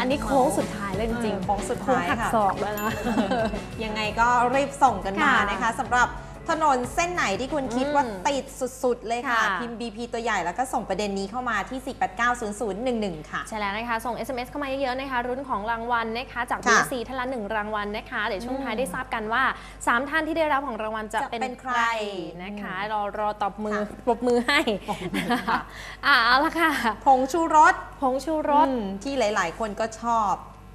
อันนี้โค้งสุดท้ายเลยจริงเออโค้งสุดโค้งท้ายหักค่ะ ศอกแล้วนะ ยังไงก็รีบส่งกันมาค่ะ นะคะสำหรับ ถนนเส้นไหนที่คุณคิดว่าอืมติดสุดๆ เลยค่ะ ค่ะ พิมพ์ BP ตัวใหญ่แล้วก็ส่งประเด็นนี้เข้ามาที่ 4890011 ค่ะ ใช่แล้วนะคะ ส่ง SMS เข้ามาเยอะๆนะคะรุ่นของรางวัลนะคะจาก ค่ะ BC ท่านละหนึ่งรางวัลนะคะเดี๋ยวช่วงท้ายอืมได้ทราบกันว่า 3 ท่านที่ได้รับของรางวัลจะจะเป็นเป็นใคใครรนะคะอืมรอรอตบมือค่ะปรบมือให้ปรบมือค่ะ อะเอาละค่ะผงชูรสผงชูรสอืมที่หลายๆ คนก็ชอบ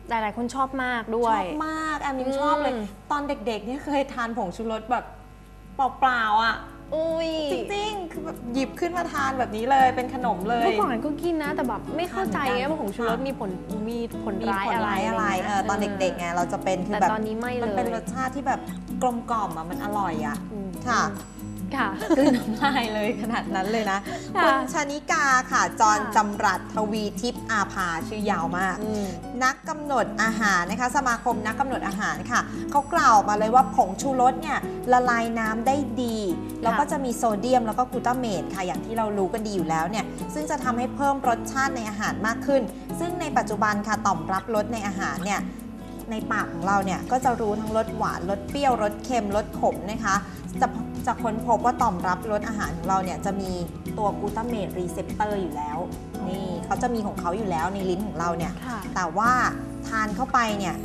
หลายๆคนชอบมากด้วชยอบมากแอมยังอืมชอบเลยตอนเด็กๆเนี่ยเคยทานผงชูรสแบบ เปล่าๆอะอุ้ยจริงๆ คือแบบหยิบขึ้นมาทานแบบนี้เลยเป็นขนมเลยเมื่อก่อนก็กินนะ แต่แบบไม่เข้าใจทานเหมืไงอนกันว่าผงชูรสค่ะมีผลมีผลมีร้ายผลอะไรร้ายอะไรย่างเองี้ยอตอนเด็กๆไงเราจะเป็นคือแต่แบบตอนนี้ไม่เลยมันเป็นรสชาติที่แบบกลมกล่อมอะมันอร่อยอะอืมค่ะ ค่ะกลืนน้ำลายเลยขนาดนั้นเลยนะค่ะคุณชนิกาค่ะ จรค่ะจำรัดทวีทิพย์อาภาชื่อยาวมาก อืม นักกำหนดอาหารนะคะ สมาคมนักกำหนดอาหารค่ะ เขากล่าวออกมาเลยว่าผงชูรสเนี่ยละลายน้ำได้ดี แล้วก็จะมีโซเดียมแล้วก็กลูตาเมตค่ะ อย่างที่เรารู้กันดีอยู่แล้วเนี่ย ซึ่งจะทำให้เพิ่มรสชาติในอาหารมากขึ้น ซึ่งในปัจจุบันค่ะต่อมรับรสในอาหารเนี่ย ในปากของเราเนี่ยก็จะรู้ทั้งรสหวานรสเปรี้ยวรสเค็มรสขมนะคะ จะจะค้นพบว่าต่อมรับรสอาหารของเราเนี่ยจะมีตัวกลูตาเมตรีเซปเตอร์อยู่แล้วนี่เขาจะมีของเขาอยู่แล้วในลิ้นของเราเนี่ยค่ะแต่ว่าทานเข้าไปเนี่ย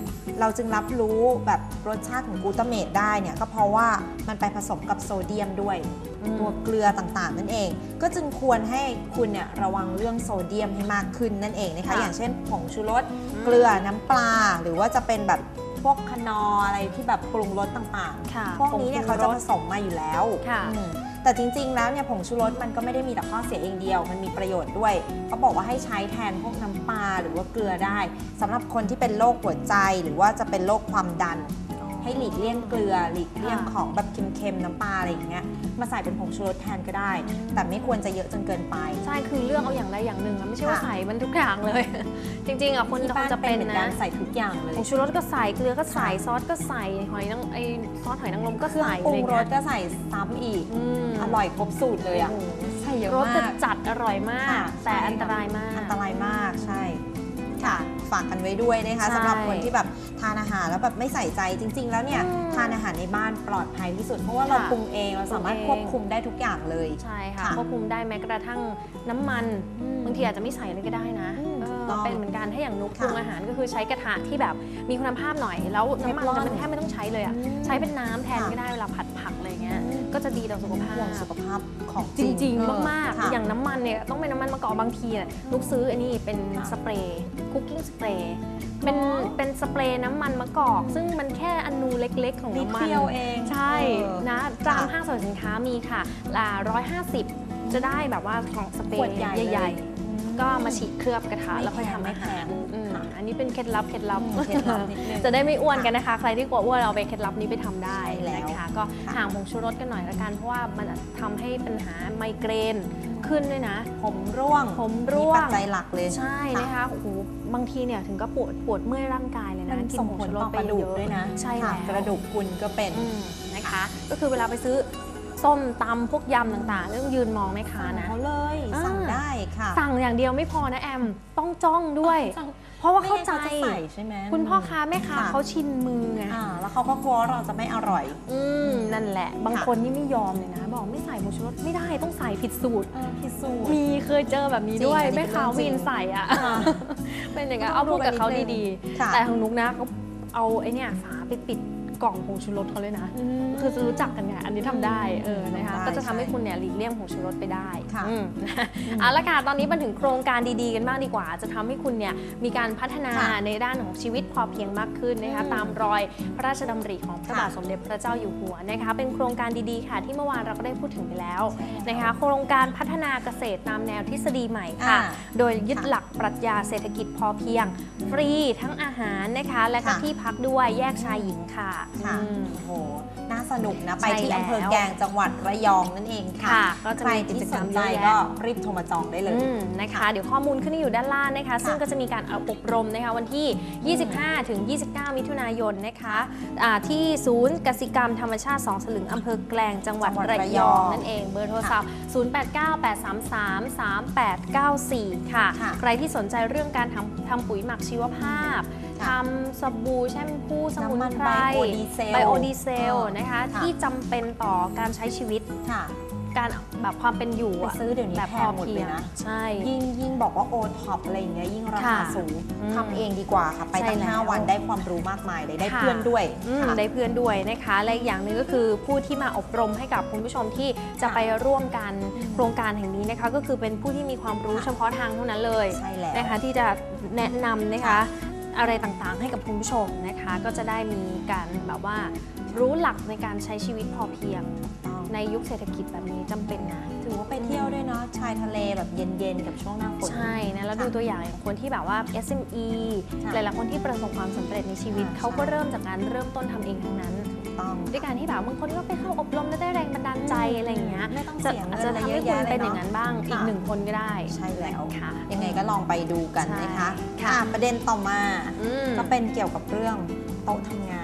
เราจึงรับรู้แบบรสชาติของกลูตาเมตได้เนี่ยก็เพราะว่ามันไปผสมกับโซเดียมด้วยอืมตัวเกลือต่างๆ นั่นเอง ก็จึงควรให้คุณเนี่ยระวังเรื่องโซเดียมให้มากขึ้นนั่นเองนะคะค่ะอย่างเช่นผงชูรสเกลือน้ำปลาหรือว่าจะเป็นแบบ พวกคนอร์อะไรที่แบบปรุงรสต่างค่ะๆ พวกนี้เนี่ยเขาจะผสมมาอยู่แล้วค่ะ อืมแต่จริงๆ แล้วเนี่ยผงชูรสมันก็ไม่ได้มีแต่ข้อเสียเองเดียว มันมีประโยชน์ด้วย เขาบอกว่าให้ใช้แทนพวกน้ำปลาหรือว่าเกลือได้สำหรับคนที่เป็นโรคหัวใจหรือว่าจะเป็นโรคความดัน ให้หลีกเลี่ยงเกลือหลีกเลี่ยงค่ะของแบบเค็มๆน้ำปลาอะไรอย่างเงี้ยมาใส่เป็นผงชูรสแทนก็ได้อืมแต่ไม่ควรจะเยอะจนเกินไป ใช่คือเลือกเอาอย่างใดอย่างหนึ่งอะไม่ใช่ว่าค่ะ ใส่มันทุกอย่างเลย จริงๆอะคนที่คบ้านนจะเป็เป็นนเหมือนกันะนใส่ทุกอย่างเลยผงชูรสก็ใส่เกลือก็ใส่ซอสก็ใส่หอยนางไอซอสหอยนางรมก็เครื่องใส่ปรุอะไรงรเงี้สยก็ใส่ซ้ำอีกมอร่อยครบสูตรเลยอะโโหใส่เยอะรสมาจะกจัดอร่อยมากค่ะแต่ใช่อันตรายมาก อันตรายมากใช่ ค่ะ ฝากกันไว้ด้วยนะคะใช่สำหรับคนที่แบบทานอาหารแล้วแบบไม่ใส่ใจจริง ๆ แล้วเนี่ยอืมทานอาหารในบ้านปลอดภัยที่สุด เพราะว่าเราค่ะปรุงเองเราสามารถปรุงเองควบคุมได้ทุกอย่างเลยใช่ค่ะค่ะควบคุมได้แม้กระทั่งน้ำมันอืมบางทีอาจจะไม่ใส่เลยก็ได้นะอืมเอถูอกต้องเป็นเหมือนกันถ้าอย่างนุกค่ะปรุงอาหารก็คือใช้กระทะที่แบบมีคุณภาพหน่อย แล้วน้ำมันเทฟลอนจะมันแทบไม่ต้องใช้เลยอะอืมใช้เป็นน้ำแทนค่ะก็ได้เวลาผัดผักอะไรเงี้ยอืมก็จะดีต่อสุขภาพห่วงสุขภาพ ของจริงเออๆมาก ค่ะ ๆ อย่างน้ำมันเนี่ยต้องเป็นน้ำมันมะกอกบางทีน่ะลูกซื้ออันนี้เป็นค่ะสเปรย์คุกกิ้งสเปรย์เป็นอ๋อเป็นสเปรย์น้ำมันมะกอก ซึ่งมันแค่อนูเล็ก ๆ ของนิดน้ำมัน เดียวเองใช่เออ นะตามห้างสรรพสินค้ามีค่ะละร้อยห้าสิบจะได้แบบว่าของสเปรขวดย์ใหญ่เลย ใหญ่ ๆ ก็มาฉีดเคลือบกระทะไม่แล้วค่อยทำแพงอาหารไม่แพงอืมค่ะอั นนี้เป็นเคล็ดลับเคล็ดลับอืมเคล็ดลับนิดนึงจะได้ไม่อ้วนกันนะคะ ใครที่กลัวอ้วนเอาไปเคล็ดลับนี้ไปทำได้ใช่แล้วนะคะก็ค่ะห่างผงชูรสกันหน่อยละกัน เพราะว่ามันทำให้ปัญหาไมเกรนขึ้นด้วยนะ ผมร่วง ผมร่วงมีปัจจัยหลักเลย ใช่นะคะโอ้โหบางทีเนี่ยถึงก็ปวดปวดเมื่อยร่างกายเลยมันะนกินส่งผงผลชูรต่สอไปกระดูเยกอะด้วยนะ ใช่ค่ะแล้วกระดูกคุณก็เป็นอืมนะคะ ก็คือเวลาไปซื้อ ส้มตำพวกยำต่างๆ ต้องยืนมองแม่ค้านะ เขาเลยอ่า สั่งได้ค่ะสั่งอย่างเดียวไม่พอนะแอม ต้องจ้องด้วย สั่งเพราะว่าเข้าใจ ไม่งั้นขจะใส่ใช่ไหมคุณพ่อค้าแม่ค้าค่ะเขาชินมือไง อ่าแล้วเขาก็กลัวว่าเราจะไม่อร่อย อืม นั่นแหละ บางค่ะคนนี่ไม่ยอมเลยนะ บอกไม่ใส่ผงชูรสไม่ได้ต้องใส่ผิดสูตร เออพิสูจน์ มีเคยเจอแบบนี้ด้วย จริงอันนี้แม่ค้าเป็นเรื่องจริวิงนใส่อะ ค่ะเป็นอย่างเงี้ยต้เอาองพูดกับเขาดูกันนิดนึงดีค่ะ ๆ แต่ของนุกนะเขาเอาไอ้เนี่ยฝาไปปิด กล่องผงชูรสเขาเลยนะ คือจะรู้จักกันไงอันนี้ทำได้เออนะคะทำได้ก็จะทำให้ใช่คุณเนี่ยหลีกเลี่ยงผงชูรสไปได้ค่ะอืมเอาละค่ะตอนนี้มาถึงโครงการดีๆกันบ้างดีกว่า จะทำให้คุณเนี่ยมีการพัฒนาค่ะในด้านของชีวิตพอเพียงมากขึ้นนะคะอืมตามรอยพระราชดำริของพระค่ะบาทสมเด็จพระเจ้าอยู่หัวนะคะเป็นโครงการดีๆค่ะ ที่เมื่อวานเราก็ได้พูดถึงไปแล้วใช่แล้วนะคะโครงการพัฒนาเกษตรตามแนวทฤษฎีใหม่ค่ะอ่าโดยยึดค่ะหลักปรัชญาเศรษฐกิจพอเพียง ฟรีทั้งอาหารนะคะและก็ค่ะที่พักด้วยแยกชายหญิงค่ะค่ะอืมโอ้โหน่าสนุกนะ ไปใช่ที่แล้วอำเภอแกลงจังหวัดระยองนั่นเองค่ะค่ะก็จะใครมีกิจที่กสรรมนเยใจอะแยะก็รีบโทรมาจองได้เลยอืมนะคะ เดี๋ยวข้อมูลขึ้นอยู่ด้านล่างนะคะ ซึ่งก็จะมีการอบรมนะคะวันที่ 25 ถึง 29 มิถุนายนนะคะอ่าที่ศูนย์กสิกรรมธรรมชาติ2สลึงอำเภอแกลงจังหวัดจังหวัดระระยยอองงนั่นเอง เบอร์โทรศัพท์ 0898333894ค่ะค่ะ ใครที่สนใจเรื่องการทำทำปุ๋ยหมักชีวภาพค่ะ ทำสบู่แชมพูสมุนน้ำมันไพรไบโอดีเซลไบโอดีเซลนะคะค่ะที่จำเป็นต่อการใช้ชีวิตค่ะการแบบความเป็นอยู่ไปอะซื้อเดี๋ยวนี้แบบแพพองหมดเพีเลยยงนะใช่ยิ่งยิ่งบอกว่าโอท็อปอะไรอย่างเงี้ยยิ่งราคาค่ะสูงอืมทำเองดีกว่าค่ะ ไปตั้งใช่แล้ว5วันได้ความรู้มากมายเลยได้ค่ะเพื่อนด้วยอืมค่ะได้เพื่อนด้วยนะคะและอีกอย่างหนึ่งก็คือผู้ที่มาอบรมให้กับคุณผู้ชมที่จะค่ะไปร่วมกันอืมโครงการแห่งนี้นะคะ ก็คือเป็นผู้ที่มีความรู้ค่ะเฉพาะทางเท่านั้นเลยใช่แล้วนะคะที่จะแนะนำนะคะค่ะ อะไรต่างๆ ให้กับคุณผู้ชมนะคะ ก็จะได้มีการแบบว่ารู้หลักในการใช้ชีวิตพอเพียงต้องในยุคเศรษฐกิจแบบนี้จำเป็นนะ ถือว่าไปเที่ยวด้วยเนาะชายทะเลแบบเย็นๆ กับช่วงหน้าฝน ใช่นะแล้วค่ะดูตัวอย่างอย่างคนที่แบบว่า SME ค่ะหลายๆคนที่ประสบความสำเร็จในชีวิต ค่ะเขาก็ใช่ เริ่มจากการเริ่มต้นทำเองทั้งนั้น ต้อง ด้วยการที่แบบบางคนก็ไปเข้าอบรมแล้วได้แรงบันดาลใจอะไรอย่างเงี้ยไม่ต้องจะเสียเงินจะอะไรทำเยให้อะคุณแยะเป็นเลอยย่างเนาะนั้นบ้าง อีกค่ะ หนึ่งคนก็ได้ใช่แล้ว ค่ะ ยังไงก็ลองไปดูกันนะคะใช่ค่ะ อะประเด็นต่อมา อืม ก็เป็นเกี่ยวกับเรื่องโต๊ะทำงานค่ะโต๊ะท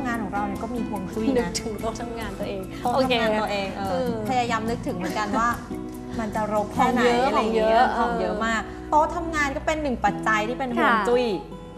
ำงานของเราเนี่ยก็มีพวงจุ้ยนึกนะถึงโต๊ะทำงานตัวเองโต๊ะโอเคทำงานตัวเองเอเอออพยายามนึกถึงเหมือนกันว่า มันจะรกแค่ไหนของเยอะอะไรอย่างเงี้ของเยอะยของเยอะเออมากโต๊ะทำงานก็เป็นหนึ่งปัจจัยที่เป็นพวงค่ะจุ้ย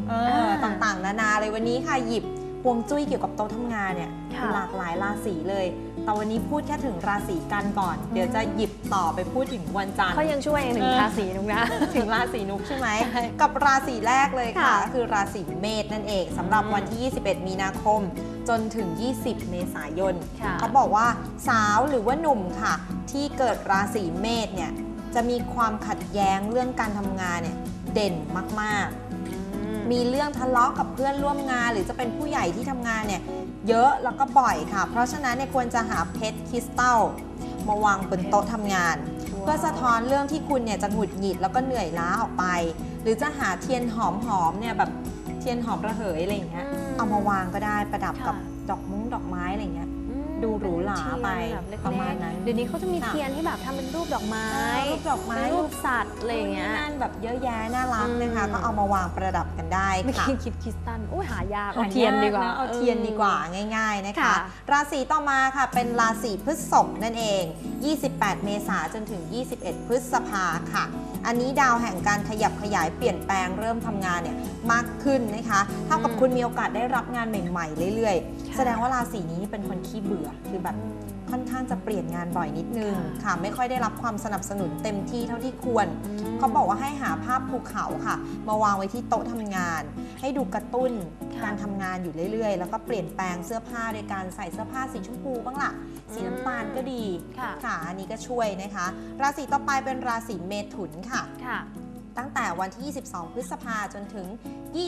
เอออ่าต่างๆ นานาเลยวันนี้ค่ะหยิบพวงจุ้ยเกี่ยวกับโต๊ะทำงานเนี่ยค่ะหลากหลายราศีเลย แต่วันนี้พูดแค่ถึงราศีกันก่อน เดี๋ยวจะหยิบต่อไปพูดถึงวันจันทร์เขายังช่วยหนึ่งเออราศีนุกนะ ถึงราศีนุกใช่ไหมใช่กับราศีแรกเลยค่ะค่ะ คือราศีเมษนั่นเองสำหรับอืมวันที่ 21 มีนาคม จนถึง 20 เมษายนค่ะเขาบอกว่าสาวหรือว่าหนุ่มค่ะ ที่เกิดราศีเมษเนี่ยจะมีความขัดแย้งเรื่องการทำงานเนี่ยเด่นมากอืมๆมีเรื่องทะเลาะกับเพื่อนร่วมงาน หรือจะเป็นผู้ใหญ่ที่ทำงานเนี่ย เยอะแล้วก็บ่อยค่ะ เพราะฉะนั้นเนี่ยควรจะหาเพชรคริสตัลมาวางบนโต๊ะทำงาน เพื่อสะท้อนเรื่องที่คุณเนี่ยจะหงุดหงิดแล้วก็เหนื่อยล้าออกไป หรือจะหาเทียนหอมๆเนี่ยแบบเทียนหอมระเหยอะไรอย่างเงี้ยอืมเอามาวางก็ได้ประดับกับค่ะดอกมุ้งดอกไม้อะไรอย่างเงี้ยอืมดูหรูหราไปเป็นเทียนแบบเล็กๆประมาณนั้นเดี๋ยวนี้เขาจะมีค่ะเทียนที่แบบทำเป็นรูปดอกไม้รูปดอกไม้เป็นรูปสัตว์อะไรอย่างเงี้ยนั่นแบบเยอะแยะน่ารักนะคะอืมก็เอามาวางประดับกันได้ไม่ค่ะคิดคิดคริสตัลโอ้ยหายากหเอาเทียนดีกว่าะเอาเทียนดีกว่าง่ายๆนะคะค่ะราศีต่อมาค่ะเป็นราศีพฤษภนั่นเอง 28 เมษายนจนถึง 21 พฤษภาค่ะ อันนี้ดาวแห่งการขยับขยายเปลี่ยนแปลงเริ่มทำงานเนี่ยมากขึ้นนะคะเท่ากับอืมคุณมีโอกาสได้รับงานใหม่ ๆ เรื่อยๆค่ะแสดงว่าราศีนี้เป็นคนขี้เบื่อคือแบบ ค่อนข้างจะเปลี่ยนงานบ่อยนิดนึงค่ะค่ะไม่ค่อยได้รับความสนับสนุนเต็มที่เท่าที่ควรมเขาบอกว่าให้หาภาพภูเขาค่ะ มาวางไว้ที่โต๊ะทำงาน ให้ดูกระตุ้นค่ะการทำงานอยู่เรื่อยๆ แล้วก็เปลี่ยนแปลงเสื้อผ้าโดยการใส่เสื้อผ้าสีชมพูบ้างล่ะสีน้ำตาลก็ดีค่ะค่ะอันนี้ก็ช่วยนะคะ ราศีต่อไปเป็นราศีเมถุนค่ะค่ะ ตั้งแต่วันที่ 22 พฤษภาจนถึง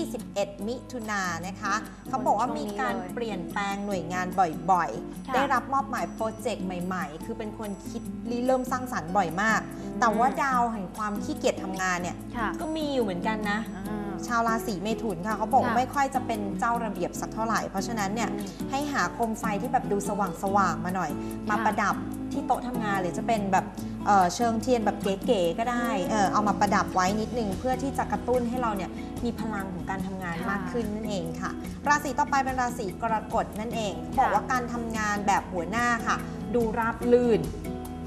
21 มิถุนายนนะคะ เขาบอกว่ามีการเปลี่ยนแปลงหน่วยงานบ่อยๆค่ะได้รับมอบหมายโปรเจกต์ใหม่ๆ คือเป็นคนคิดริเริ่มสร้างสรรค์บ่อยมาก แต่ว่าดาวแห่งความขี้เกียจทำงานเนี่ยค่ะก็มีอยู่เหมือนกันนะอ่าชาวราศีเมถุนค่ะเขาบอกว่าค่ะไม่ค่อยจะเป็นเจ้าระเบียบสักเท่าไหร่ เพราะฉะนั้นเนี่ยให้หาโคมไฟที่แบบดูสว่างๆมาหน่อย มาค่ะประดับที่โต๊ะทำงานหรือจะเป็นแบบ เอ่อเชิงเทียนแบบเก๋ๆก็ได้เออเอามาประดับไว้นิดนึงเพื่อที่จะกระตุ้นให้เราเนี่ยมีพลังของการทำงานค่ะมากขึ้นนั่นเองค่ะ ราศีต่อไปเป็นราศีกรกฎนั่นเองเขาบอกค่ะว่าการทำงานแบบหัวหน้าค่ะ ดูราบลื่น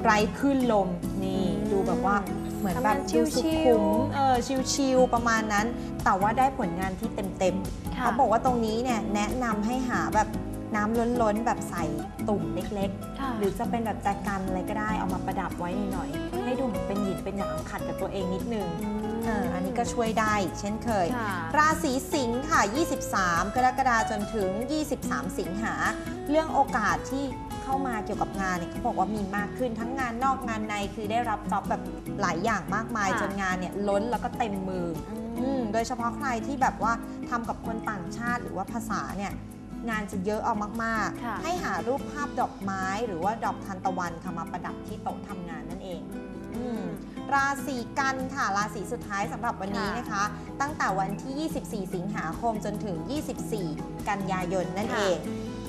ไร้คลื่นลมนี่ดูแบบว่าเหมือนแบบทำงานดูสุชิขุลมๆเออชิลๆประมาณนั้น แต่ว่าได้ผลงานที่เต็มๆค่ะเขาบอกว่าตรงนี้เนี่ยแนะนำให้หาแบบ น้ำล้นๆ แบบใส่ตุ่มเล็กค่ะๆ หรือจะเป็นแบบแจกันอะไรก็ได้เอามาประดับไว้หน่อยๆให้ดูเหมือนเป็นหยินเป็นหยางขัดกับตัวเองนิดนึงเอออันนี้ก็ช่วยได้อีกเช่นเคย ค่ะ ราศีสิงค์ค่ะ 23 กรกฎาคมจนถึง 23 สิงหา เรื่องโอกาสที่เข้ามาเกี่ยวกับงานเนี่ยเขาบอกว่ามีมากขึ้นทั้งงานนอกงานในคือได้รับจ็อบแบบหลายอย่างมากมาย ค่ะ จนงานเนี่ยล้นแล้วก็เต็มมือ อืมโดยเฉพาะใครที่แบบว่าทำกับคนต่างชาติหรือว่าภาษาเนี่ย งานจะเยอะเอามากค่ะ ๆ ให้หารูปภาพดอกไม้หรือว่าดอกทานตะวันค่ะมาประดับที่โต๊ะทำงานนั่นเอง อืม ราศีกันค่ะ ราศีสุดท้ายสำหรับวันนี้ค่ะนะคะ ตั้งแต่วันที่ 24 สิงหาคมจนถึง 24 กันยายนนั่นค่ะเอง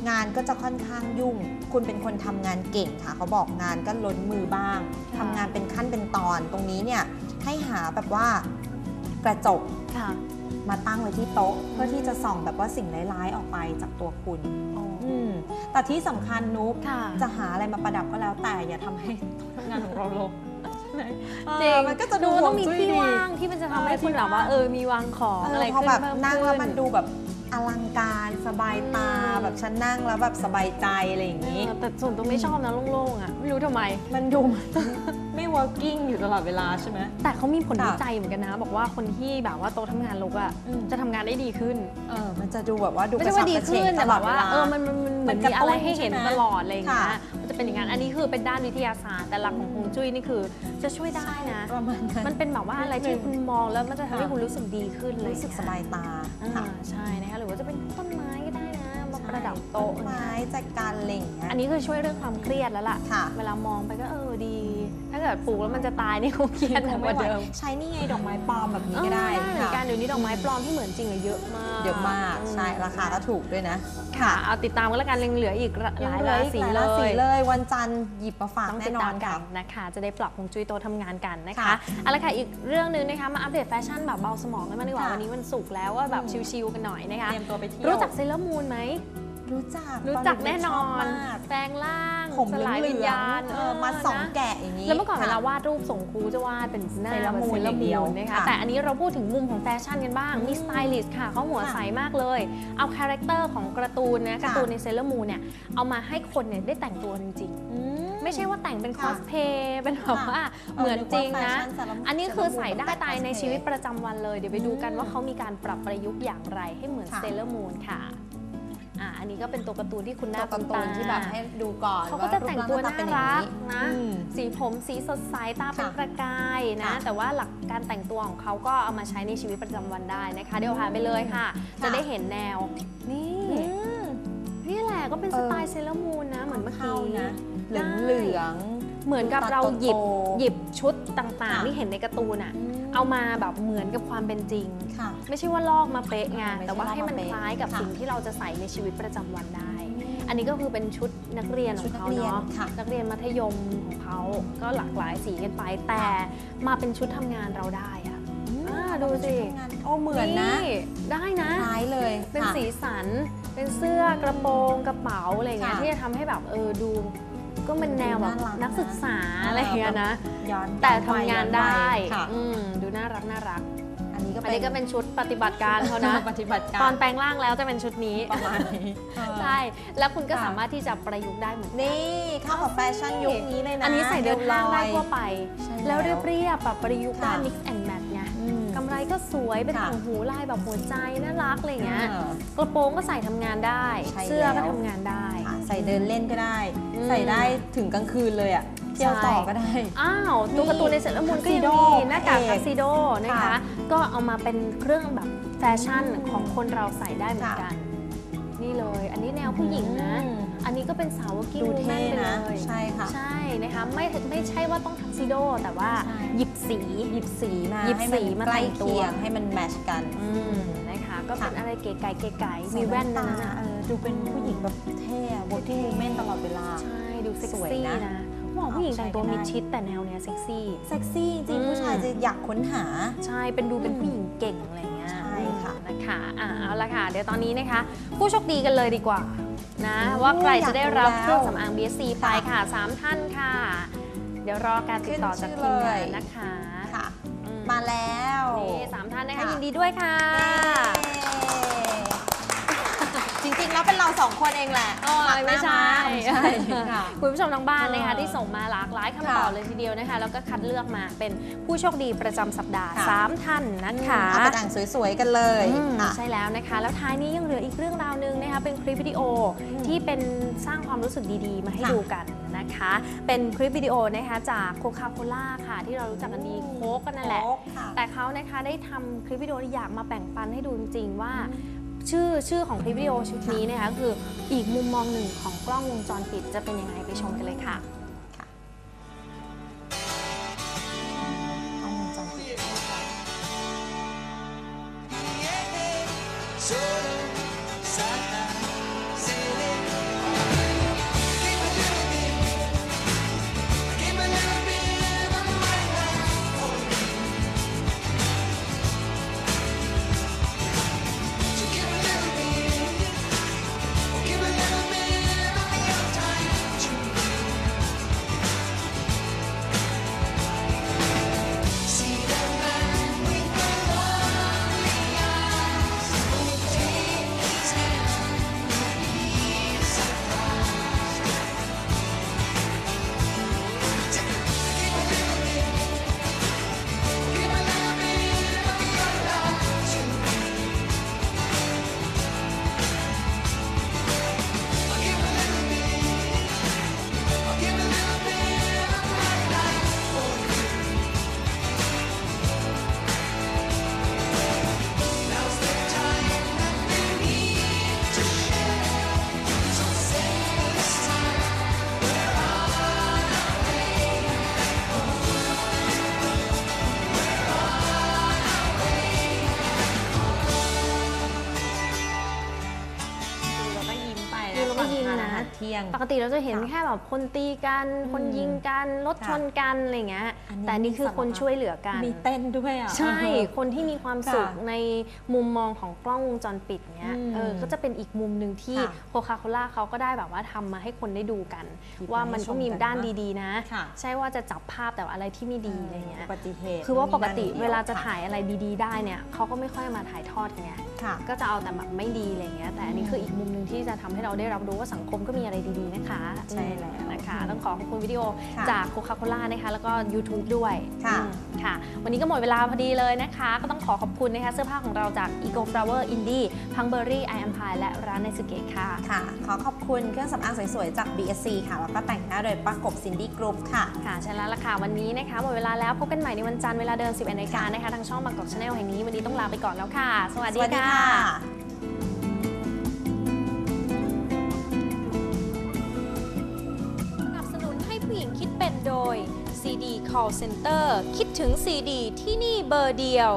งานก็จะค่อนข้างยุ่ง คุณเป็นคนทำงานเก่งค่ะ เขาบอกงานก็ล้นมือบ้างทำงานเป็นขั้นเป็นตอนตรงนี้เนี่ยให้หาแบบว่ากระจก ค่ะ มาตั้งไว้ที่โต๊ะ เพื่อที่จะส่องแบบว่าสิ่งร้ายๆออกไปจากตัวคุณอืมแต่ที่สำคัญนุ๊กค่ะจะหาอะไรมาประดับก็แล้วแต่อย่าทำให้โต๊ะทำงานของเรารกใช่ไหมจริงเออมันก็จะดูมันต้องมีห่วจุ้ยที่ดีว่างที่มันจะทำให้เออคุณที่แบบว่าว่างเออมีวางของเออะไรอพอขึ้นแบบเพิ่มนั่งแล้วมันขึ้ดูแบบอลังการสบายตาอืมแบบฉันนั่งแล้วแบบสบายใจอะไรอย่างนี้เออแต่ส่วนตัวไม่ชอบนะโล่งๆอะไม่รู้ทำไม มันดูเหมือน ไม่ working อยู่ตลอดเวลาใช่ไหม แต่เขามีผลค่ะวิจัยเหมือนกันนะ บอกว่าคนที่แบบว่าโต๊ะทำงานรกอะอืม จะทำงานได้ดีขึ้น เออมันจะดูแบบว่าดูไม่กใช่ระว่าฉับดีกระเฉขึ้งนตแต่ลแบอดบเวว่าลา เออมันมันมันเหมือนมันกมีระอะไรตุ้นให้เห็นใช่ไหมตลอดอะไรอย่างเงี้ยค่ะ มันจะเป็นอย่างนั้นอันนี้คือเป็นด้านวิทยาศาสตร์แต่หลักของฮวงจุ้ยนี่คือจะช่วยได้นะ ประมาณนั้น มันเป็นแบบว่าอะไรที่คุณมองแล้วมันจะทำให้ค่ะ คุณรู้สึกดีขึ้นเลยรู้สึกสบายตาอ่าค่ะใช่นะคะหรือว่าจะเป็นต้นไม้ก็ได้นะมาประดับโต๊ะต้นไม้จัดการอะไรอย่างเงี้ยอันนี้คือช่วยเรื่องความเครียดแล้วล่ะ ค่ะ เวลามองไปก็เออดีถ้าเกิดปลูกแล้วมันจะตายนี่คงเครียดหนักกว่าเดิม ใช้นี่ไงดอกไม้ปลอมแบบนี้ก็ได้เออเหมือนกันค่ะเดี๋ยวนี้ดอกไม้ปลอมที่เหมือนจริงอะเยอะมากเยอะมากใช่ราคาก็ถูกด้วยนะ ค่ะ เอาติดตามกันแล้วกันยังเหลืออีกหลายราศีหเลราศียเลยวันจันทร์หยิบมาฝากต้องแน่ติดนอตานมกัค่ะนนะคะ จะได้ปรับฮวงจุ้ยโตะทำงานกันนะคะค่ะเอาละค่ะอีกเรื่องหนึงนะคะมาอัปเดตแฟชั่นแบบเบาสมองกันมางดีกว่าค่ะวันนี้วันศุกร์แล้วว่าแบบอืมชิลๆกันหน่อยนะคะเตรียมตัวไปเที่ยวรู้จักเซเลอร์มูนไหม รู้จักรู้จักแน่นอนชบมากแปลงร่างผมสเหลายลืวิญองญาณๆเออมาสองนะแกะอย่างนี้ แล้วเมื่อก่อนเวลาค่ะวาดรูปส่งครูจะวาดเป็นหน้าเซเลอร์มูนเซเลอร์อย่างเดียวมูนนะคะค่ะแต่อันนี้เราพูดถึงมุมของแฟชั่นกันบ้าง มีสไตลิสต์ค่ะเขาหัวค่ะใสมากเลย เอาคาแรคเตอร์ของการ์ตูนนะค่ะการ์ตูนในเซเลอร์มูนเนี่ยเอามาให้คนเนี่ยได้แต่งตัวจริงอืๆไม่ใช่ว่าแต่งเป็นคค่ะอสเพย์เป็นแบบค่ะว่าเหมือนจริงนะเออนึกว่าแฟชั่น Sailor Moon อันนี้คือใส่ได้แต่ตายใน cosplay ชีวิตประจำวันเลย เดี๋ยวไปดูกันอืมว่าเขามีการปรับประยุกต์อย่างไรให้เหมือนค่ะเซเลอร์มูนค่ะ อะอันนี้ก็เป็นตัวการ์ตูนที่คุณหตัน้าวการ์ตูนคุ้ที่แบบให้ดูก่อนเขาก็จะแต่งตัวน่ารักนะอืมสีผมสีสดใสตาเป็นค่ะประกายนะค่ะแต่ว่าหลักการแต่งตัวของเขาก็เอามาใช้ในชีวิตประจำวันได้นะคะ เดี๋ยวผ่านไปเลยค่ะค่ะ จะได้เห็นแนวนี่อืมนี่แหละก็เป็นเอสอไตล์เซเลอร์มูนนะเหมือนเมื่อเข้ากี้นะเหลืองเหลืองเหมือนกับตาเราหยิบโตๆหยิบชุดต่างค่ะๆที่เห็นในการ์ตูนอะม เอามาแบบเหมือนกับความเป็นจริง ค่ะ ไม่ใช่ว่าลอกมาเป๊ะไงไม่ใช่แต่ว่าให้มันลอกมาเป๊ะคล้ายกับค่ะสิ่งที่เราจะใส่ในชีวิตประจำวันได้อืมอันนี้ก็คือเป็นชุดนักเรียนของเขาชุดนักเรียนเนาะค่ะ นักเรียนมัธยมของเขาก็หลากหลายสีกันไป แต่มาเป็นชุดทำงานเราได้อะอ่าดูสิโอ้เหมือนนะได้นะ คล้ายเลยเป็นค่ะ สีสัน เป็นเสื้อกระโปรงกระเป๋าอะไรเงี้ยค่ะที่จะทำให้แบบเออดู ก็เป็นแนวแบบน่ารักนักศึกษานะอะไรเงี้ยนะ ย้อนแต่ทำงานได้ค่ะ อืม ดูน่ารักน่ารัก อันนี้ก็อันนี้ก็เป็นชุดปฏิบัติการเขานะ ปฏิบัติการตอนแปลงร่างแล้วจะเป็นชุดนี้ประมาณนี้ใช่ แล้วคุณก็ค่ะสามารถที่จะประยุกต์ได้เหมือนกันนี่เข้ากับแฟชั่นยุคนี้เลยนะ อันนี้ใส่เดินห้างได้ทั่วไปใช่แล้วเรียบๆแบบประยุกต์ได้ค่ะ mix and match ไงอืมกำไรก็สวยเป็นค่ะต่างหูลายแบบหัวใจน่ารักอะไรอย่างเงี้ยเออกระโปรงก็ใส่ทำงานได้ใช่เสื้อก็แล้วทำงานได้ค่ะใส่เดินเล่นก็ได้อืมใส่ได้ถึงกลางคืนเลยอะ เที่ยวต่อก็ได้ อ้าวตัวการ์ตูนในเซเลอร์มูนก็ยัง Tuxedo มีหน้ากากพระเอกทักซิโดนะคะค่ะก็เอามาเป็นเครื่องแบบแฟชั่นอืมของคนเราใส่ได้เหมือนกัน นี่เลย อันนี้แนวผู้หญิงนะอืมอันนี้ก็เป็นสาวว o กิ้งดูวูแมเท่นไปเลนะยใช่ค่ะใช่นะคะไม่ไม่ใช่ว่าต้องทักซิโด แต่ว่าใช่หยิบสีหยิบสีมาหยิบให้สีมันมาใกล้แต่งตัวเคียงให้มันแมทชกันอืมนะคะก็เป็นค่ะอะไรเก๋ไก่เก๋ไก่มีแว่นด้วยนะเออดูเป็นผู้หญิงแบบเท่อะ working woman ตลอดเวลาใช่ดูเซ็กสวยซี่นะนะ บอกผู้หญิงแต่งตัวเอาใช้ก็ได้มิดชิดแต่แนวเนี้ยเซ็กซี่เซ็กซี่จริงอืมผู้ชายจะอยากค้นหา ใช่เป็นดูเป็นผู้หญิงเก่งอะไรเงี้ยใช่ค่ะนะคะอะเอาละค่ะ เดี๋ยวตอนนี้นะคะ ผู้โชคดีกันเลยดีกว่านะโอ้ว่าใครจะได้รับอยากรู้แล้วเครื่องสำอาง BSC ไปค่ะค่ะ 3 ท่านค่ะ เดี๋ยวรอการติดต่อจากทีมงานนะคะค่ะอืมมาแล้วนี่สามท่านนะคะค่ะยินดีด้วยค่ะจ ริง ๆ แล้วเป็นเราสองคนเองแหละอ๋อฝากหน้าไม่ใช่ใช่ค่ะ คุณผู้ชมทางบ้านนะคะเออที่ส่งมาหลากหลายคำตอบค่ะ เลยทีเดียวนะคะ แล้วก็คัดเลือกมาเป็นผู้โชคดีประจำสัปดาห์ค่ะ3ท่านนะคะเอาไปแต่งสวยๆกันเลยอืมค่ะ ใช่แล้วนะคะ แล้วท้ายนี้ยังเหลืออีกเรื่องราวหนึงนะคะเป็นคลิปวิดีโออมที่เป็นสร้างความรู้สึกดีๆ มาให้ค่ะ ดูกันนะคะ เป็นคลิปวิดีโอนะคะจากโคคาโคล่าค่ะ ที่เรารู้จักกันดีโค้กกันนั่นแหละโค้กค่ะ แต่เขานะคะได้ทำคลิปวิดีโอที่อยากมาแบ่งปันให้ดูจริง ๆ ว่า ชื่อชื่อของคลิปวิดีโอชุดนี้นะคะคืออีกมุมมองหนึ่งของกล้องวงจรปิดจะเป็นยังไงไปชมกันเลยค่ะ เที่ยง ปกติเราจะเห็นค่ะ แค่แบบคนตีกันอืมคนยิงกัน รถค่ะชนกันอะไรเงี้ยอันนี้ แต่อันนี่คือคนช่วยเหลือกันมีเต้นด้วยอะใช่ คนที่มีความสุขค่ะในมุมมองของกล้องวงจรปิดเนี้ยอืมเออก็จะเป็นอีกมุมหนึ่งที่ค่ะโคคาโคล่าเขาก็ได้แบบว่าทำมาให้คนได้ดูกันหยิบมาว่ามันก็มีให้ชมกันด้านนะดีๆนะค่ะใช่ว่าจะจับภาพแต่ว่าอะไรที่ไม่ดีอะไรเงี้ยอุบัติเหตุคือว่าปกติมีด้นดียเวลาจะค่ถ่ายอะไรดีๆ ได้เนี่ยเขาก็ไม่ค่อยมาถ่ายทอดกันไงค่ะก็จะเอาแต่แบบไม่ดีอะไรเงี้ยแต่อันนี้คืออีกมุมหนึ่งที่จะทำให้เราได้รับรู้ว่าสังคมก็มีอะไรดีๆนะคะ ใช่แล้วนะคะต้องขอขอบคุณวิดีโอค่ะจากโคคาโคล่านะคะแล้วก็ YouTube ด้วยค่ะอืมค่ะ วันนี้ก็หมดเวลาพอดีเลยนะคะ ก็ต้องขอขอบคุณนะคะเสื้อผ้าของเราจาก Eco Flower Indie พังเบอรี่ไอแอมพายและร้านในสุเกะค่ะ ค่ะ ขอขอบคุณเครื่องสำอางสวยๆ จาก BSC ค่ะ แล้วก็แต่งหน้าโดยประกบซินดี้กรุ๊ปค่ะ ค่ะ ใช่แล้วล่ะค่ะ วันนี้นะคะหมดเวลาแล้วพบกันใหม่ในวันจันทร์เวลาเดิม11นาฬิกานะคะทางช่องบางกอกชาแนลแห่งนี้วันนี้ต้องลาไปก่อนแล้วค่ะ สวัสสดีวัสดีค่ะค่ะสนับสนุนให้ผู้หญิงคิดเป็นโดย CD Call Center คิดถึง CD ที่นี่เบอร์เดียว